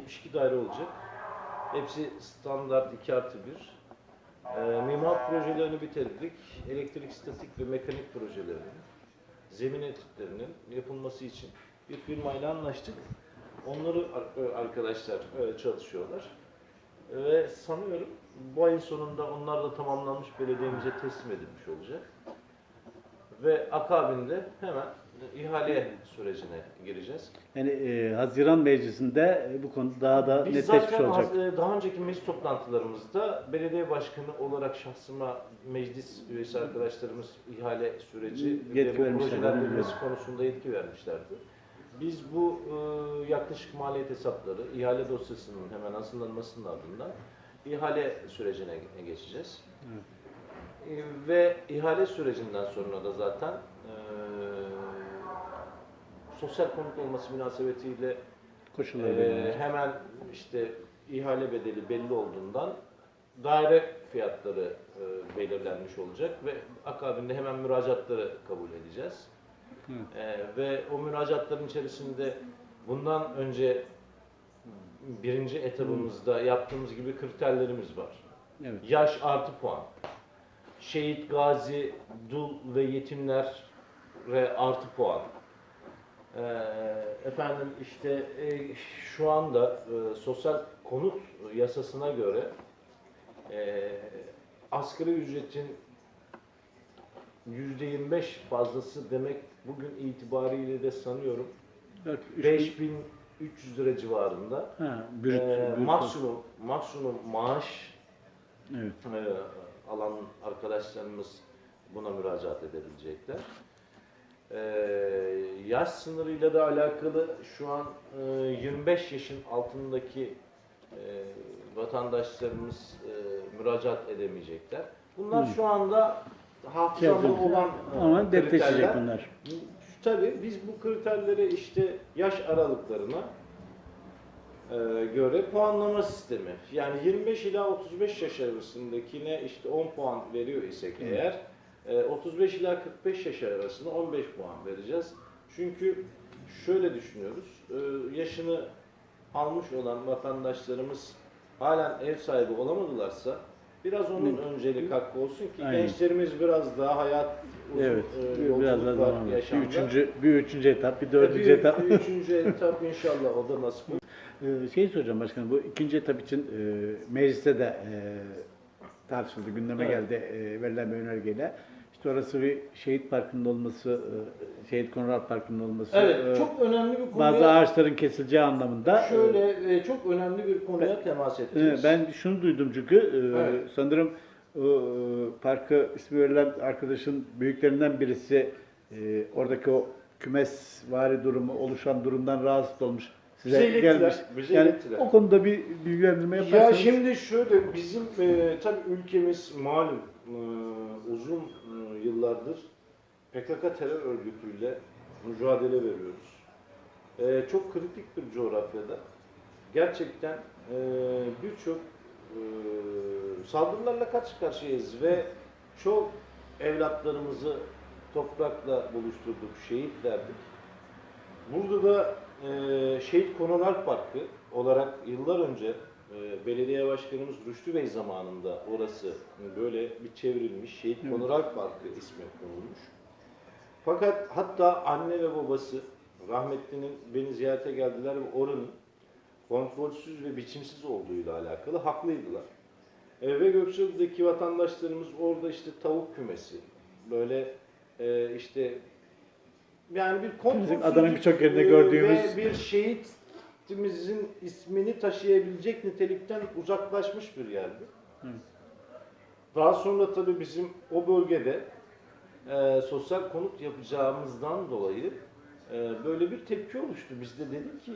72 daire olacak. Hepsi standart 2 artı 1. Ee, mimar projelerini bitirdik. Elektrik, statik ve mekanik projelerinin, zemin etütlerinin yapılması için bir firmayla anlaştık. Onları ar- arkadaşlar e, çalışıyorlar. Ve sanıyorum bu ayın sonunda onlar da tamamlanmış belediyemize teslim edilmiş olacak. Ve akabinde hemen ihale sürecine gireceğiz. Yani e, Haziran Meclisi'nde e, bu konu daha da Biz netleşmiş zaten olacak. az- e, daha önceki meclis toplantılarımızda belediye başkanı olarak şahsıma meclis üyesi arkadaşlarımız ihale süreci Yetki ve bu vermişler, konusunda yetki vermişlerdi. Biz bu e, yaklaşık maliyet hesapları, ihale dosyasının hemen hazırlanmasının ardından ihale sürecine geçeceğiz. E, Ve ihale sürecinden sonra da zaten e, sosyal konut olması münasebetiyle Koşulları belirlenecek. hemen işte ihale bedeli belli olduğundan daire fiyatları e, belirlenmiş olacak ve akabinde hemen müracaatları kabul edeceğiz. Ee, ve o müracaatların içerisinde bundan önce birinci etabımızda yaptığımız gibi kriterlerimiz var. Evet. Yaş artı puan. Şehit, gazi, dul ve yetimlere artı puan. Ee, efendim işte e, şu anda e, sosyal konut yasasına göre e, asgari ücretin %25 fazlası demek bugün itibariyle de sanıyorum bin- 5300 lira civarında. Ha, brüt, brüt- maksimum maksimum maaş Evet. e, alan arkadaşlarımız buna müracaat edebilecekler. E, yaş sınırıyla da alakalı şu an e, 25 yaşın altındaki e, vatandaşlarımız e, müracaat edemeyecekler. Bunlar Hı. şu anda hafızamda Şey, olan e, Ama kriterler. bunlar. Tabii biz bu kriterleri işte yaş aralıklarına e, göre puanlama sistemi. Yani 25 ila 35 yaş arasındakine işte 10 puan veriyor isek eğer e, 35 ila 45 yaş arasında 15 puan vereceğiz. Çünkü şöyle düşünüyoruz. e, yaşını almış olan vatandaşlarımız halen ev sahibi olamadılarsa biraz onun öncelik hakkı olsun ki Aynen. gençlerimiz biraz daha hayat uzun Evet. e, biraz daha zaman var. Bir yaşamda. üçüncü, bir üçüncü etap, bir dördüncü bir, etap. bir üçüncü etap inşallah o da nasip olur. Ee, şey soracağım başkanım, bu ikinci etap için e, mecliste de e, tartışıldı, gündeme Evet. geldi e, verilen bir önergeyle. Orası bir şehit parkının olması, e, şehit Konrad Parkı'nın olması, Evet, e, çok önemli bir konuya, bazı ağaçların kesileceği anlamında. e, şöyle çok önemli bir konuya temas e, ettiniz. ben şunu duydum çünkü Evet. sanırım parkı ismi verilen arkadaşın büyüklerinden birisi oradaki o kümes vari durumu oluşan durumdan rahatsız olmuş. Size Bize ilettiler, gelmiş. bize yani ilettiler. o konuda bir bilgilendirme Ya yaparsanız. şimdi şöyle bizim e, tabii ülkemiz malum e, uzun yıllardır PKK terör örgütüyle mücadele veriyoruz. E, çok kritik bir coğrafyada gerçekten e, birçok e, saldırılarla karşı karşıyayız ve çok evlatlarımızı toprakla buluşturduk, şehit verdik. Burada da e, Şehit Kononar Parkı olarak yıllar önce belediye başkanımız Rüştü Bey zamanında orası böyle bir çevrilmiş Şehit Evet. Parkı ismi konulmuş. Fakat hatta anne ve babası rahmetlinin beni ziyarete geldiler ve oranın kontrolsüz ve biçimsiz olduğuyla alakalı haklıydılar. E, ve Gökçeada'daki vatandaşlarımız orada işte tavuk kümesi, böyle e, işte yani bir kontrolsüzlük Adanın birçok yerinde gördüğümüz- ve bir şehitimizin ismini taşıyabilecek nitelikten uzaklaşmış bir yerdi. Evet. Daha sonra tabii bizim o bölgede e, sosyal konut yapacağımızdan dolayı e, böyle bir tepki oluştu. Biz de dedik ki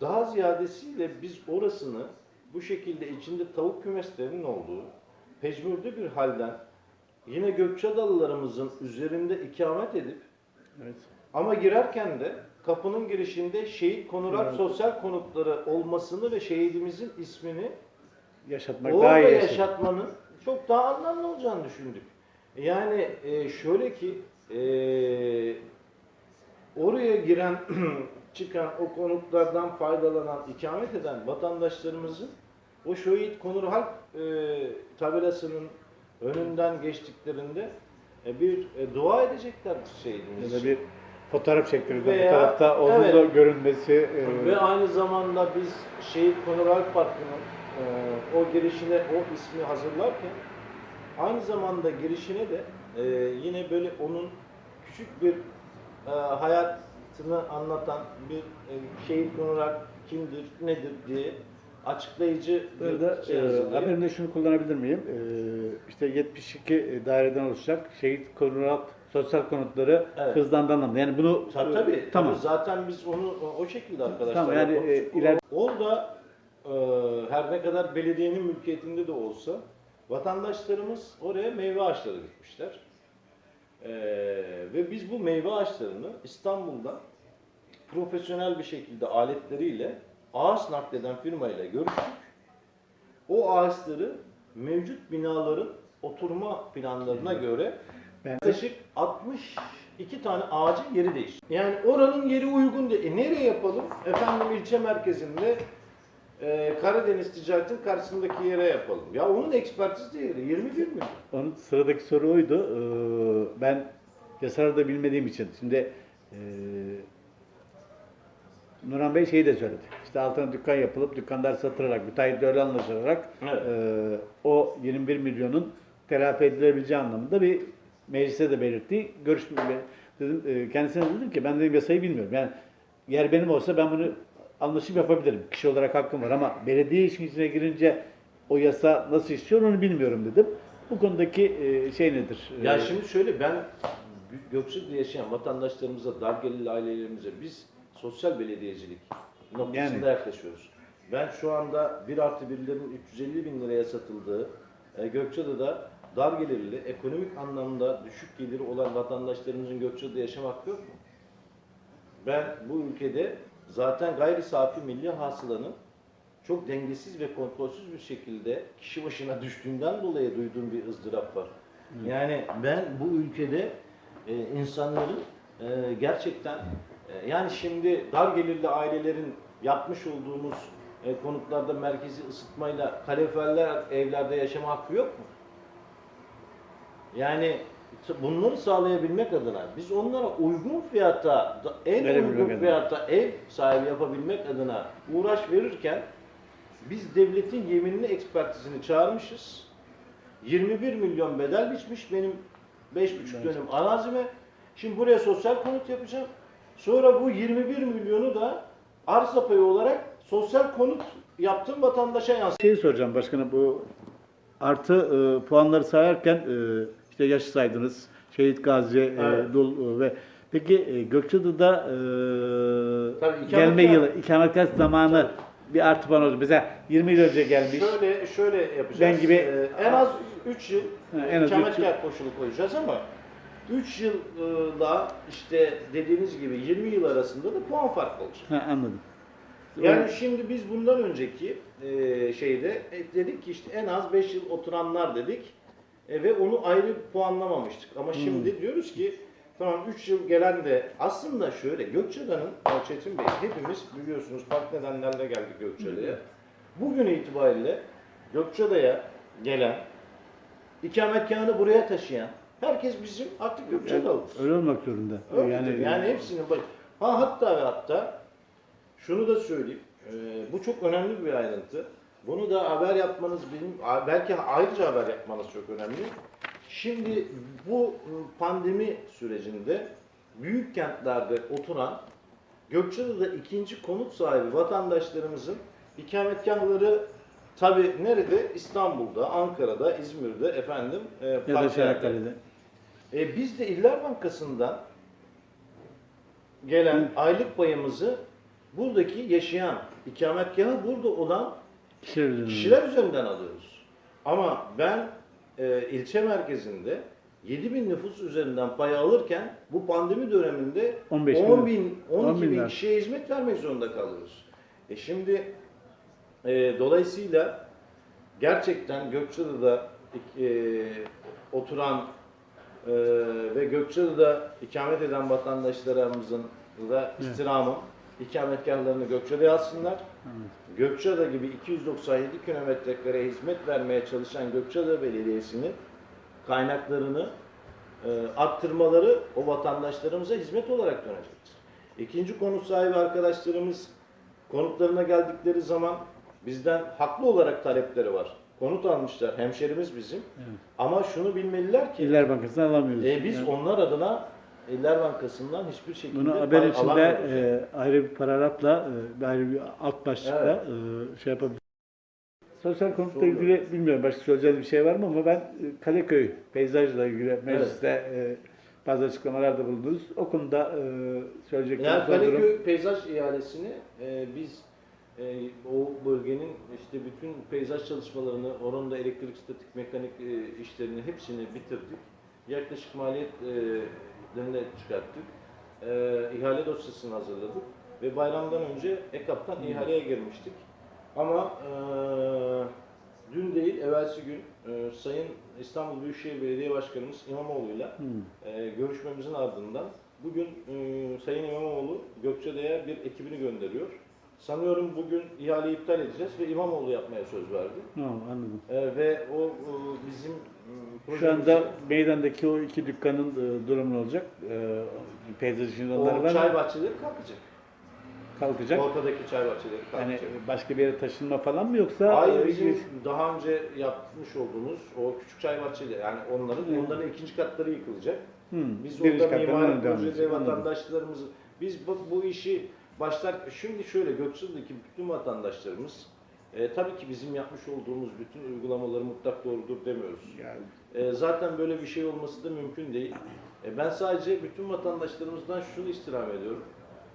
daha ziyadesiyle biz orasını bu şekilde içinde tavuk kümeslerinin olduğu pejmürde bir halden yine Gökçeadalılarımızın üzerinde ikamet edip Evet. ama girerken de kapının girişinde şehit konurak Evet. sosyal konutları olmasını ve şehidimizin ismini Yaşatmak orada daha iyi. yaşatmanın çok daha anlamlı olacağını düşündük. Yani e, şöyle ki e, oraya giren çıkan o konutlardan faydalanan, ikamet eden vatandaşlarımızın o şehit Konur Halk e, tabelasının önünden geçtiklerinde e, bir e, dua edecekler bu şehidimiz Ya da bir fotoğraf çektirirdi Veya- bu tarafta. Onun evet. da görünmesi. e, Ve aynı zamanda biz Şehit Konur Alp Parkı'nın e, o girişine o ismi hazırlarken aynı zamanda girişine de e, yine böyle onun küçük bir e, hayatını anlatan bir e, Şehit Konur Alp kimdir, nedir diye açıklayıcı bir Burada şey e, haberimde şunu kullanabilir miyim? E, işte 72 daireden oluşacak şehit konut, sosyal konutları Evet. hızlandı anlamda. Yani bunu Tabii tabii. tamam. Tabii Zaten biz onu o- o şekilde arkadaşlar. Tamam, yani, e, iler- Orada e, her ne kadar belediyenin mülkiyetinde de olsa vatandaşlarımız oraya meyve ağaçları dikmişler. E, ve biz bu meyve ağaçlarını İstanbul'da profesyonel bir şekilde aletleriyle ağaç nakleden firmayla görüştük. O ağaçları mevcut binaların oturma planlarına göre Ben- yaklaşık 62 tane ağacın yeri değişti. Yani oranın yeri uygun değil. E nereye yapalım? Efendim ilçe merkezinde e, Karadeniz ticaretin karşısındaki yere yapalım. Ya onun ekspertiz değeri 21 milyon. Onun sıradaki soru oydu. Ee, ben yasarı da bilmediğim için. Şimdi e, Nurhan Bey şeyi de söyledi. İşte altına dükkan yapılıp dükkanlar satılarak, müteahhitle öyle anlaşılarak Evet. e, o 21 milyonun telafi edilebileceği anlamında bir meclise de belirtti. Görüşme dedim e, kendisine dedim ki ben dedim yasayı bilmiyorum. Yani yer benim olsa ben bunu anlaşıp yapabilirim. Kişi olarak hakkım var ama belediye işin içine girince o yasa nasıl işliyor onu bilmiyorum dedim. Bu konudaki e, şey nedir? Ya E, şimdi şöyle ben Gökçe'de yaşayan vatandaşlarımıza, dar gelirli ailelerimize biz sosyal belediyecilik noktasında Yani. yaklaşıyoruz. Ben şu anda 1 artı 1'lerin 350 bin liraya satıldığı Gökçeada'da dar gelirli, ekonomik anlamda düşük geliri olan vatandaşlarımızın Gökçeada'da yaşam hakkı yok mu? Ben bu ülkede zaten gayri safi milli hasılanın çok dengesiz ve kontrolsüz bir şekilde kişi başına düştüğünden dolayı duyduğum bir ızdırap var. Yani ben bu ülkede e, insanların e, gerçekten e, yani şimdi dar gelirli ailelerin yapmış olduğumuz e, konutlarda merkezi ısıtmayla kaloriferler evlerde yaşama hakkı yok mu? Yani bunları sağlayabilmek adına biz onlara uygun fiyata, en Verebilmek uygun adına. fiyata ev sahibi yapabilmek adına uğraş verirken biz devletin yeminli ekspertizini çağırmışız. 21 milyon bedel biçmiş benim 5,5 dönüm arazime. Şimdi buraya sosyal konut yapacağım. Sonra bu 21 milyonu da arsa payı olarak sosyal konut yaptığım vatandaşa yansıtacağım. Şeyi soracağım başkanım bu artı e, puanları sayarken e, işte yaş saydınız. Şehit Gazi, e, Evet. Dul e, ve peki e, Gökçeada'da e, Tabii, gelme yılı, ikametgah zamanı bir artı puan oldu. Mesela 20 yıl önce gelmiş. Şöyle şöyle yapacağız. Ben gibi- Ee, en az 3 yıl Ha, en az ikametgah koşulu koyacağız ama 3 yılla işte dediğiniz gibi 20 yıl arasında da puan farkı olacak. Ha, anladım. Yani şimdi biz bundan önceki e, şeyde e, dedik ki işte en az 5 yıl oturanlar dedik E, ve onu ayrı puanlamamıştık. Ama şimdi diyoruz ki tamam 3 yıl gelen de aslında şöyle Gökçeada'nın ya Çetin Bey hepimiz biliyorsunuz farklı nedenlerle geldik Gökçeada'ya. Bugün itibariyle Gökçeada'ya gelen ikametgahını buraya taşıyan herkes bizim artık Gökçeada'lı. Öyle olmak zorunda. Öyledir. Yani, Yani, hepsinin baş... Ha hatta ve hatta şunu da söyleyeyim. Ee, bu çok önemli bir ayrıntı. Bunu da haber yapmanız benim belki ayrıca haber yapmanız çok önemli. Şimdi bu e, pandemi sürecinde büyük kentlerde oturan Gökçeada'da ikinci konut sahibi vatandaşlarımızın ikametgahları tabi nerede? İstanbul'da, Ankara'da, İzmir'de efendim e, ya da. Çanakkale'de. E, biz de İller Bankası'ndan gelen aylık payımızı buradaki yaşayan, ikametgahı burada olan Kişiler üzerinden. kişiler üzerinden alıyoruz. Ama ben e, ilçe merkezinde 7 bin nüfus üzerinden pay alırken bu pandemi döneminde 15 bin. 10 bin, 12 10 bin binler. kişiye hizmet vermek zorunda kalıyoruz. E şimdi e, dolayısıyla gerçekten Gökçeada'da e, oturan e, ve Gökçeada'da ikamet eden vatandaşlarımızın da istirhamım ikametgahlarını Gökçe'de yazsınlar. Gökçeada gibi 297 kilometre kare hizmet vermeye çalışan Gökçeada Belediyesi'nin kaynaklarını e, arttırmaları o vatandaşlarımıza hizmet olarak dönecektir. İkinci konut sahibi arkadaşlarımız konutlarına geldikleri zaman bizden haklı olarak talepleri var. Konut almışlar, hemşerimiz bizim. Evet. Ama şunu bilmeliler ki İller Bankası'ndan alamıyoruz. e, biz Yani onlar adına İller Bankası'ndan hiçbir şekilde bunu haber içinde e, ayrı bir paragrafla, e, ayrı bir alt başlıkla e, şey yapabiliriz. Sosyal konutla Doğru. ilgili bilmiyorum başka söyleyeceğiniz bir şey var mı ama ben e, Kaleköy peyzajla ilgili mecliste e, bazı açıklamalarda bulundunuz. O konuda e, söyleyecekleriniz Yani var durum. Kaleköy peyzaj ihalesini e, biz e, o bölgenin işte bütün peyzaj çalışmalarını, oranın da elektrik, statik, mekanik e, işlerini hepsini bitirdik. Yaklaşık maliyetlerini çıkarttık. E, ihale dosyasını hazırladık ve bayramdan önce EKAP'tan ihaleye girmiştik. Ama e, dün değil, evvelsi gün e, Sayın İstanbul Büyükşehir Belediye Başkanımız İmamoğlu'yla Hmm. e, görüşmemizin ardından bugün e, Sayın İmamoğlu Gökçeada'ya bir ekibini gönderiyor. Sanıyorum bugün ihaleyi iptal edeceğiz ve İmamoğlu yapmaya söz verdi. Tamam anladım. E, ve o e, bizim Şu anda meydandaki o iki dükkanın e, durumu ne olacak? E, peyzaj o var çay mı? bahçeleri kalkacak. Kalkacak. Ortadaki çay bahçeleri Yani kalkacak. başka bir yere taşınma falan mı yoksa? Hayır e, bizim daha önce yapmış olduğumuz o küçük çay bahçeleri yani onların onların ikinci katları yıkılacak. Hmm, Biz birinci orada kattan mimari devam projede. Anladım. vatandaşlarımızı biz bu, bu işi başlar şimdi şöyle Gökçeada'daki bütün vatandaşlarımız e, tabii ki bizim yapmış olduğumuz bütün uygulamaları mutlak doğrudur demiyoruz. Yani E, zaten böyle bir şey olması da mümkün değil. E, ben sadece bütün vatandaşlarımızdan şunu istirham ediyorum.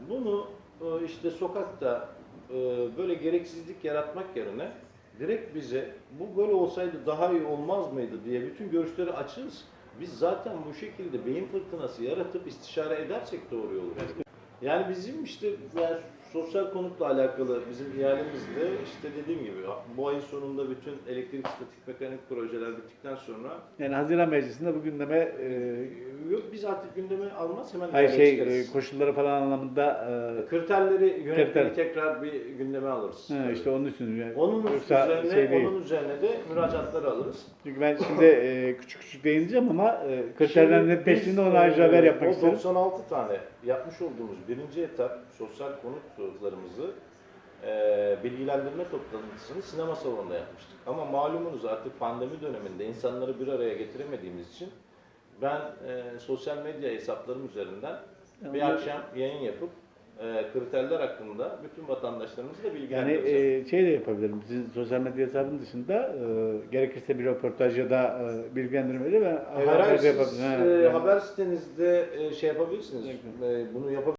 Bunu e, işte sokakta e, böyle gereksizlik yaratmak yerine direkt bize bu böyle olsaydı daha iyi olmaz mıydı diye bütün görüşleri açığız. Biz zaten bu şekilde beyin fırtınası yaratıp istişare edersek doğru yol olur. Yani bizim işte yani sosyal konutla alakalı bizim ihalemizde işte dediğim gibi bu ayın sonunda bütün elektrik statik mekanik projeler bittikten sonra Yani Haziran Meclisi'nde bu gündeme e, yok biz artık gündeme almaz hemen hayır şey çıkarız. e, koşulları falan anlamında kriterleri yönetmeni Kriter. tekrar bir gündeme alırız. e, he, işte onun için yani. Onun Yoksa üzerine şey değil. onun üzerine de müracaatları alırız. Çünkü ben şimdi e, küçük küçük değineceğim ama e, kriterlerin netleştiğinde ona ayrıca haber e, yapmak o isterim. 96 tane yapmış olduğumuz birinci etap sosyal konutlarımızı e, bilgilendirme toplantısını sinema salonunda yapmıştık. Ama malumunuz artık pandemi döneminde insanları bir araya getiremediğimiz için ben e, sosyal medya hesaplarım üzerinden bir Yani- akşam yayın yapıp e, kriterler hakkında bütün vatandaşlarımızı da Yani bilgilendireceğim. e, şey de yapabilirim. Sizin sosyal medya hesabının dışında e, gerekirse bir röportaj ya da e, bilgilendirmeyle ben Haber, haber de siz, e, yani- haber sitenizde e, şey yapabilirsiniz. E, bunu yapabilirsiniz.